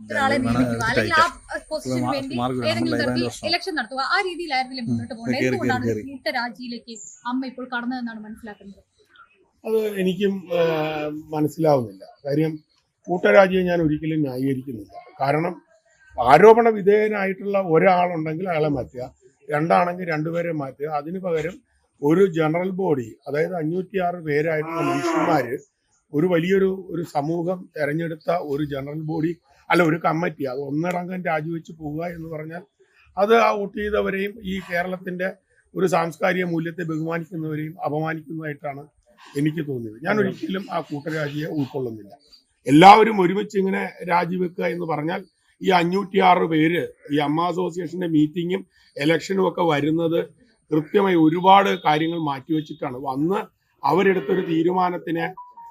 ഒരാളെ നിയമിക്കുക അല്ലെങ്കിൽ ആ പൊസിഷന് വേണ്ടി ഏതെങ്കിലും തരത്തിൽ ഇലക്ഷൻ നടത്തുക. ആ രീതിയിലായിരുന്നില്ലേ മുന്നോട്ട് പോകുന്നത് എന്തുകൊണ്ടാണ് കൂട്ടരാജിയിലേക്ക് അമ്മ ഇപ്പോൾ കടന്നതെന്നാണ് മനസ്സിലാക്കുന്നത്? അത് എനിക്കും മനസ്സിലാവുന്നില്ല. കാര്യം കൂട്ടരാജ്യം ഞാൻ ഒരിക്കലും ന്യായീകരിക്കുന്നില്ല. കാരണം ആരോപണ വിധേയനായിട്ടുള്ള ഒരാളുണ്ടെങ്കിൽ അയാളെ മാറ്റുക രണ്ടാണെങ്കിൽ രണ്ടുപേരെ മാറ്റുക. അതിനു പകരം ഒരു ജനറൽ ബോഡി അതായത് അഞ്ഞൂറ്റി ആറ് പേരായിട്ടുള്ള മനുഷ്യന്മാര് ഒരു വലിയൊരു ഒരു സമൂഹം തെരഞ്ഞെടുത്ത ഒരു ജനറൽ ബോഡി അല്ല ഒരു കമ്മിറ്റി. അത് ഒന്നടങ്കം രാജിവെച്ച് പോവുക എന്ന് പറഞ്ഞാൽ അത് ആ വോട്ട് ചെയ്തവരെയും ഈ കേരളത്തിന്റെ ഒരു സാംസ്കാരിക മൂല്യത്തെ ബഹുമാനിക്കുന്നവരെയും അപമാനിക്കുന്നതായിട്ടാണ് എനിക്ക് തോന്നിയത്. ഞാൻ ഒരിക്കലും ആ കൂട്ടരാജിയെ ഉൾക്കൊള്ളുന്നില്ല. എല്ലാവരും ഒരുമിച്ച് ഇങ്ങനെ രാജിവെക്കുക എന്ന് പറഞ്ഞാൽ ഈ അഞ്ഞൂറ്റിയാറ് പേര് ഈ അമ്മ അസോസിയേഷന്റെ മീറ്റിങ്ങും ഇലക്ഷനും ഒക്കെ വരുന്നത് കൃത്യമായി ഒരുപാട് കാര്യങ്ങൾ മാറ്റിവെച്ചിട്ടാണ്. വന്ന് അവരെടുത്തൊരു തീരുമാനത്തിന്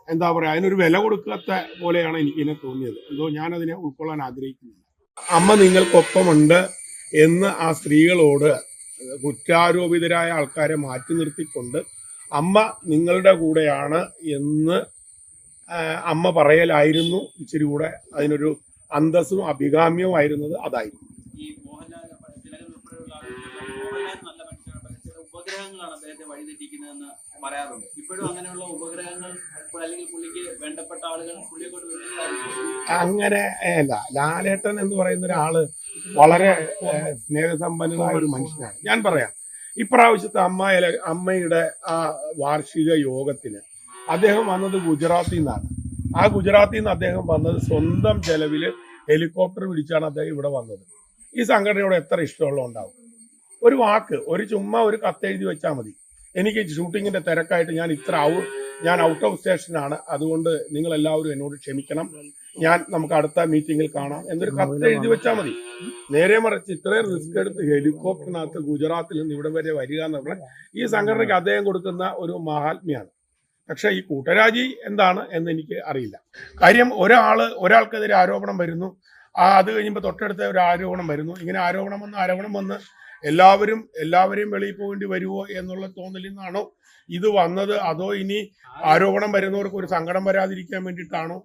എന്താ പറയുക അതിനൊരു വില കൊടുക്കാത്ത പോലെയാണ് എനിക്ക് എന്നെ തോന്നിയത്. എന്തോ ഞാനതിനെ ഉൾക്കൊള്ളാൻ ആഗ്രഹിക്കുന്നു അമ്മ നിങ്ങൾക്കൊപ്പമുണ്ട് എന്ന് ആ സ്ത്രീകളോട് കുറ്റാരോപിതരായ ആൾക്കാരെ മാറ്റി നിർത്തിക്കൊണ്ട് അമ്മ നിങ്ങളുടെ കൂടെയാണ് എന്ന് അമ്മ പറയലായിരുന്നു. ഇച്ചിരി കൂടെ അതിനൊരു അന്തസ്സും അഭികാമ്യവും ആയിരുന്നത് അതായിരുന്നു. ഉപഗ്രഹങ്ങളാണ് അദ്ദേഹത്തെ വഴിതെറ്റിക്കുന്നതെന്ന് പറയാറുണ്ട്. ഇപ്പോഴും അങ്ങനെയുള്ള ഉപഗ്രഹങ്ങൾ അല്ലെങ്കിൽ പുള്ളിക്ക് വേണ്ടപ്പെട്ട ആളുകൾ പുള്ളിയെ കൊണ്ട് അങ്ങനെ അല്ല ലാലേട്ടൻ എന്ന് പറയുന്ന ഒരാൾ വളരെ സ്നേഹസമ്പന്നനായ ഒരു മനുഷ്യനാണ്. ഞാൻ പറയാം ഇപ്രാവശ്യത്തെ അമ്മയിലെ അമ്മയുടെ ആ വാർഷിക യോഗത്തിന് അദ്ദേഹം വന്നത് ഗുജറാത്തിൽ നിന്നാണ്. ആ ഗുജറാത്തിൽ നിന്ന് അദ്ദേഹം വന്നത് സ്വന്തം ചെലവിൽ ഹെലികോപ്റ്റർ പിടിച്ചാണ് അദ്ദേഹം ഇവിടെ വന്നത്. ഈ സംഘടനയോട് എത്ര ഇഷ്ടമുള്ള ഉണ്ടാവും ഒരു വാക്ക് ഒരു ചുമ്മാ ഒരു കത്തെഴുതി വെച്ചാൽ മതി. എനിക്ക് ഷൂട്ടിങ്ങിന്റെ തിരക്കായിട്ട് ഞാൻ ഇത്ര ഔ ഞാൻ ഔട്ട് ഓഫ് സ്റ്റേഷനാണ് അതുകൊണ്ട് നിങ്ങൾ എല്ലാവരും എന്നോട് ക്ഷമിക്കണം. ഞാൻ നമുക്ക് അടുത്ത മീറ്റിംഗിൽ കാണാം എന്നൊരു കത്ത് എഴുതി വെച്ചാൽ മതി. നേരെ മറിച്ച് ഇത്രയും റിസ്ക് എടുത്ത് ഹെലികോപ്റ്ററിനകത്ത് ഗുജറാത്തിൽ നിന്ന് ഇവിടെ വരെ വരിക എന്നുള്ള ഈ സംഘടനയ്ക്ക് അദ്ദേഹം കൊടുക്കുന്ന ഒരു മഹാത്മ്യാണ്. പക്ഷെ ഈ കൂട്ടരാജി എന്താണ് എന്ന് എനിക്ക് അറിയില്ല. കാര്യം ഒരാൾ ഒരാൾക്കെതിരെ ആരോപണം വരുന്നു. ആ അത് കഴിയുമ്പോൾ തൊട്ടടുത്ത ഒരു ആരോപണം വരുന്നു. ഇങ്ങനെ ആരോപണം വന്ന് ആരോപണം വന്ന് എല്ലാവരും എല്ലാവരെയും വെളിയിൽ പോകേണ്ടി വരുമോ എന്നുള്ള തോന്നലിൽ നിന്നാണോ ഇത് വന്നത്? അതോ ഇനി ആരോപണം വരുന്നവർക്ക് ഒരു സങ്കടം വരാതിരിക്കാൻ വേണ്ടിയിട്ടാണോ?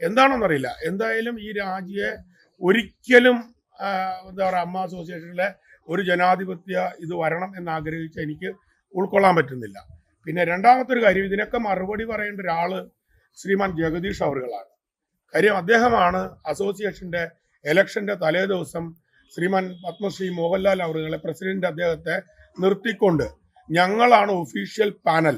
എന്താണെന്നറിയില്ല. എന്തായാലും ഈ രാജിയെ ഒരിക്കലും എന്താ പറയുക അമ്മ അസോസിയേഷനിലെ ഒരു ജനാധിപത്യ ഇത് വരണം എന്ന് ആഗ്രഹിച്ച എനിക്ക് ഉൾക്കൊള്ളാൻ പറ്റുന്നില്ല. പിന്നെ രണ്ടാമത്തെ ഒരു കാര്യം ഇതിനൊക്കെ മറുപടി പറയേണ്ട ഒരാൾ ശ്രീമാൻ ജഗദീഷ് അവറുകളാണ്. കാര്യം അദ്ദേഹമാണ് അസോസിയേഷന്റെ ഇലക്ഷന്റെ തലേ ദിവസം ശ്രീമാൻ പത്മശ്രീ മോഹൻലാൽ അവറുകളെ പ്രസിഡന്റ് അദ്ദേഹത്തെ നിർത്തിക്കൊണ്ട് ഞങ്ങളാണ് ഒഫീഷ്യൽ പാനൽ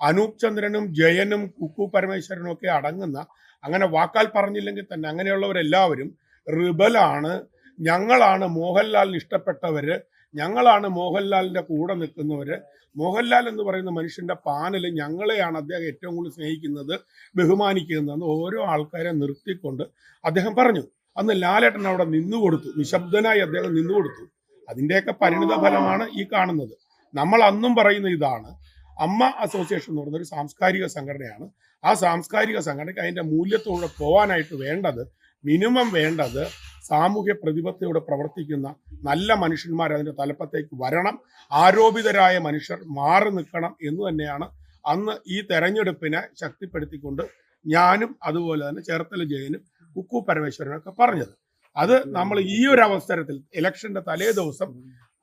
അനൂപ് ചന്ദ്രനും ജയനും കുക്കു പരമേശ്വരനും ഒക്കെ അടങ്ങുന്ന അങ്ങനെ വാക്കാൽ പറഞ്ഞില്ലെങ്കിൽ തന്നെ അങ്ങനെയുള്ളവരെല്ലാവരും റിബലാണ് ഞങ്ങളാണ് മോഹൻലാലിന് ഇഷ്ടപ്പെട്ടവര്. ഞങ്ങളാണ് മോഹൻലാലിന്റെ കൂടെ നിൽക്കുന്നവര്. മോഹൻലാൽ എന്ന് പറയുന്ന മനുഷ്യന്റെ പാനൽ ഞങ്ങളെയാണ് അദ്ദേഹം ഏറ്റവും കൂടുതൽ സ്നേഹിക്കുന്നത് ബഹുമാനിക്കുന്നതെന്ന് ഓരോ ആൾക്കാരെ നിർത്തിക്കൊണ്ട് അദ്ദേഹം പറഞ്ഞു. അന്ന് ലാലേട്ടൻ അവിടെ നിന്നു കൊടുത്തു. നിശബ്ദനായി അദ്ദേഹം നിന്നു കൊടുത്തു. അതിന്റെയൊക്കെ പരിണിത ഫലമാണ് ഈ കാണുന്നത്. നമ്മൾ അന്നും പറയുന്ന ഇതാണ്. അമ്മ അസോസിയേഷൻ എന്ന് പറയുന്ന ഒരു സാംസ്കാരിക സംഘടനയാണ്. ആ സാംസ്കാരിക സംഘടനയ്ക്ക് അതിന്റെ മൂല്യത്തോടെ പോകാനായിട്ട് വേണ്ടത് മിനിമം വേണ്ടത് സാമൂഹ്യ പ്രതിബദ്ധതയോടെ പ്രവർത്തിക്കുന്ന നല്ല മനുഷ്യന്മാർ അതിന്റെ തലപ്പത്തേക്ക് വരണം. ആരോപിതരായ മനുഷ്യർ മാറി നിൽക്കണം എന്ന് തന്നെയാണ് അന്ന് ഈ തെരഞ്ഞെടുപ്പിനെ ശക്തിപ്പെടുത്തിക്കൊണ്ട് ഞാനും അതുപോലെ തന്നെ ചേർത്തല ജയനും കുക്കു പരമേശ്വരനൊക്കെ പറഞ്ഞത്. അത് നമ്മൾ ഈ ഒരു അവസരത്തിൽ ഇലക്ഷന്റെ തലേ ദിവസം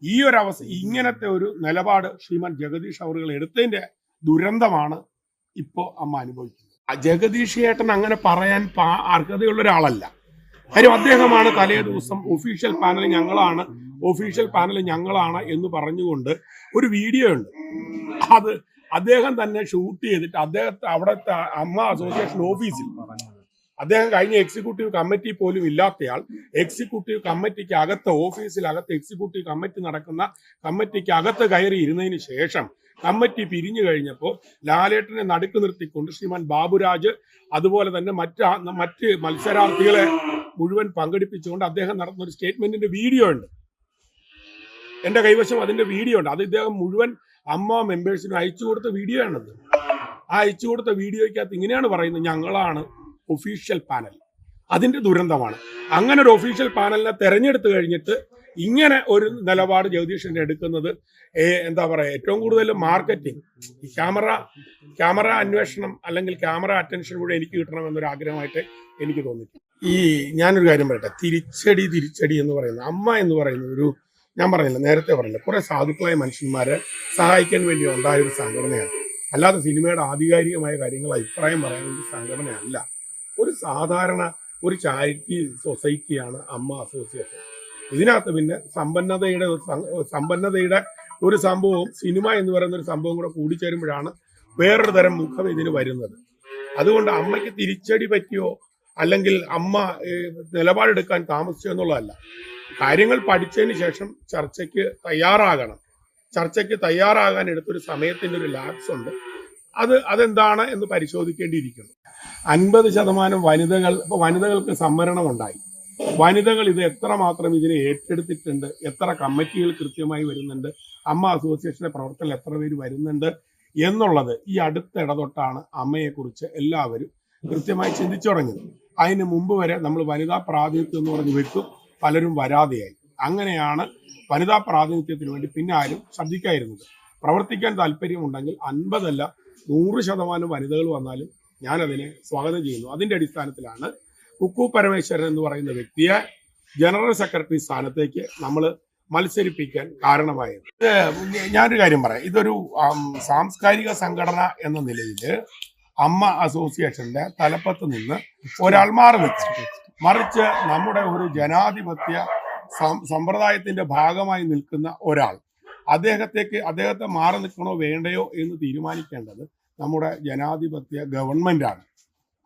ഈ ഒരു അവസ്ഥ ഇങ്ങനത്തെ ഒരു നിലപാട് ശ്രീമാൻ ജഗദീഷ് അവറുകൾ എടുത്തതിന്റെ ദുരന്തമാണ് ഇപ്പോ അമ്മ അനുഭവിക്കുന്നത്. ആ ജഗദീഷ് ചേട്ടൻ അങ്ങനെ പറയാൻ അർഹതയുള്ള ഒരാളല്ല. കാര്യം അദ്ദേഹമാണ് തലേ ദിവസം ഒഫീഷ്യൽ പാനൽ ഞങ്ങളാണ് ഒഫീഷ്യൽ പാനൽ ഞങ്ങളാണ് എന്ന് പറഞ്ഞുകൊണ്ട് ഒരു വീഡിയോ ഉണ്ട്. അത് അദ്ദേഹം തന്നെ ഷൂട്ട് ചെയ്തിട്ട് അദ്ദേഹത്തെ അവിടുത്തെ അമ്മ അസോസിയേഷൻ ഓഫീസിൽ അദ്ദേഹം കഴിഞ്ഞ എക്സിക്യൂട്ടീവ് കമ്മിറ്റി പോലും ഇല്ലാത്തയാൾ എക്സിക്യൂട്ടീവ് കമ്മിറ്റിക്ക് അകത്ത് ഓഫീസിലകത്ത് എക്സിക്യൂട്ടീവ് കമ്മിറ്റി നടക്കുന്ന കമ്മിറ്റിക്ക് അകത്ത് കയറി ഇരുന്നതിന് ശേഷം കമ്മിറ്റി പിരിഞ്ഞു കഴിഞ്ഞപ്പോൾ ലാലേട്ടനെ നടുക്ക് നിർത്തിക്കൊണ്ട് ശ്രീമാൻ ബാബുരാജ് അതുപോലെ തന്നെ മറ്റ് മറ്റ് മത്സരാർത്ഥികളെ മുഴുവൻ പങ്കെടുപ്പിച്ചുകൊണ്ട് അദ്ദേഹം നടത്തുന്ന ഒരു സ്റ്റേറ്റ്മെന്റിന്റെ വീഡിയോ ഉണ്ട്. എന്റെ കൈവശം അതിന്റെ വീഡിയോ ഉണ്ട്. അത് ഇദ്ദേഹം മുഴുവൻ അമ്മ മെമ്പേഴ്സിനും അയച്ചു കൊടുത്ത വീഡിയോ ആണത്. ആ അയച്ചു കൊടുത്ത വീഡിയോയ്ക്കകത്ത് ഇങ്ങനെയാണ് പറയുന്നത്. ഞങ്ങളാണ് ഒഫീഷ്യൽ പാനൽ അതിന്റെ ദുരന്തമാണ്. അങ്ങനെ ഒരു ഒഫീഷ്യൽ പാനലിനെ തെരഞ്ഞെടുത്ത് കഴിഞ്ഞിട്ട് ഇങ്ങനെ ഒരു നിലപാട് ജ്യോതിഷന്റെ എടുക്കുന്നത് എന്താ പറയാ ഏറ്റവും കൂടുതൽ മാർക്കറ്റിംഗ് ഈ ക്യാമറ ക്യാമറ അന്വേഷണം അല്ലെങ്കിൽ ക്യാമറ അറ്റൻഷൻ കൂടെ എനിക്ക് കിട്ടണം എന്നൊരു ആഗ്രഹമായിട്ട് എനിക്ക് തോന്നി ഈ ഞാനൊരു കാര്യം പറയട്ടെ തിരിച്ചടി തിരിച്ചടി എന്ന് പറയുന്നത് അമ്മ എന്ന് പറയുന്ന ഒരു ഞാൻ പറഞ്ഞില്ല നേരത്തെ പറഞ്ഞില്ല കുറെ സാധുക്കളായ മനുഷ്യന്മാരെ സഹായിക്കാൻ വേണ്ടി ഉണ്ടായ ഒരു സംഘടനയാണ്. അല്ലാതെ സിനിമയുടെ ആധികാരികമായ കാര്യങ്ങൾ അഭിപ്രായം പറയാൻ ഒരു സംഘടനയല്ല. ഒരു സാധാരണ ഒരു ചാരിറ്റി സൊസൈറ്റിയാണ് അമ്മ അസോസിയേഷൻ. ഇതിനകത്ത് പിന്നെ സമ്പന്നതയുടെ സമ്പന്നതയുടെ ഒരു സംഭവവും സിനിമ എന്ന് പറയുന്ന ഒരു സംഭവം കൂടെ കൂടിച്ചേരുമ്പോഴാണ് വേറൊരു തരം മുഖം ഇതിന് വരുന്നത്. അതുകൊണ്ട് അമ്മയ്ക്ക് തിരിച്ചടി പറ്റിയോ അല്ലെങ്കിൽ അമ്മ നിലപാടെടുക്കാൻ താമസിച്ചോ എന്നുള്ളതല്ല. കാര്യങ്ങൾ പഠിച്ചതിന് ശേഷം ചർച്ചയ്ക്ക് തയ്യാറാകണം. ചർച്ചയ്ക്ക് തയ്യാറാകാൻ എടുത്തൊരു സമയത്തിന്റെ ഒരു ലാപ്സ് ഉണ്ട്. അത് അതെന്താണ് എന്ന് പരിശോധിക്കേണ്ടിയിരിക്കുന്നു. അൻപത് ശതമാനം വനിതകൾ ഇപ്പൊ വനിതകൾക്ക് സംവരണം ഉണ്ടായി വനിതകൾ ഇത് എത്ര മാത്രം ഇതിനെ ഏറ്റെടുത്തിട്ടുണ്ട് എത്ര കമ്മിറ്റികൾ കൃത്യമായി വരുന്നുണ്ട് അമ്മ അസോസിയേഷന്റെ പ്രവർത്തനം എത്ര പേര് വരുന്നുണ്ട് എന്നുള്ളത് ഈ അടുത്ത ഇടതൊട്ടാണ് അമ്മയെക്കുറിച്ച് എല്ലാവരും കൃത്യമായി ചിന്തിച്ചു തുടങ്ങിയത്. അതിന് മുമ്പ് വരെ നമ്മൾ വനിതാ പ്രാതിനിധ്യം എന്ന് പറഞ്ഞ് വെക്കും പലരും വരാതെയായി. അങ്ങനെയാണ് വനിതാ പ്രാതിനിധ്യത്തിന് വേണ്ടി പിന്നെ ആരും ശ്രദ്ധിക്കായിരുന്നത് പ്രവർത്തിക്കാൻ താല്പര്യമുണ്ടെങ്കിൽ അൻപതല്ല നൂറ് ശതമാനം വനിതകൾ വന്നാലും ഞാനതിനെ സ്വാഗതം ചെയ്യുന്നു. അതിന്റെ അടിസ്ഥാനത്തിലാണ് കുക്കു പരമേശ്വരൻ എന്ന് പറയുന്ന വ്യക്തിയെ ജനറൽ സെക്രട്ടറി സ്ഥാനത്തേക്ക് നമ്മൾ മത്സരിപ്പിക്കാൻ കാരണമായത്. ഞാനൊരു കാര്യം പറയാം. ഇതൊരു സാംസ്കാരിക സംഘടന എന്ന നിലയിൽ അമ്മ അസോസിയേഷന്റെ തലപ്പത്ത് നിന്ന് ഒരാൾ മാറി നിൽക്കും മറിച്ച് നമ്മുടെ ഒരു ജനാധിപത്യ സമ്പ്രദായത്തിന്റെ ഭാഗമായി നിൽക്കുന്ന ഒരാൾ അദ്ദേഹത്തേക്ക് അദ്ദേഹത്തെ മാറി നിൽക്കണോ വേണ്ടയോ എന്ന് തീരുമാനിക്കേണ്ടത് നമ്മുടെ ജനാധിപത്യ ഗവൺമെന്റാണ്.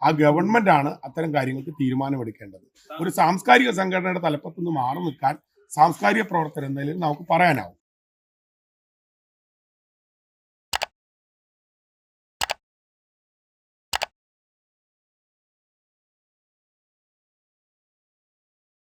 ആ ഗവൺമെന്റാണ് അത്തരം കാര്യങ്ങൾക്ക് തീരുമാനമെടുക്കേണ്ടത്. ഒരു സാംസ്കാരിക സംഘടനയുടെ തലപ്പത്തുനിന്ന് മാറി നിൽക്കാൻ സാംസ്കാരിക പ്രവർത്തനം എന്നതിൽ നമുക്ക് പറയാനാവും.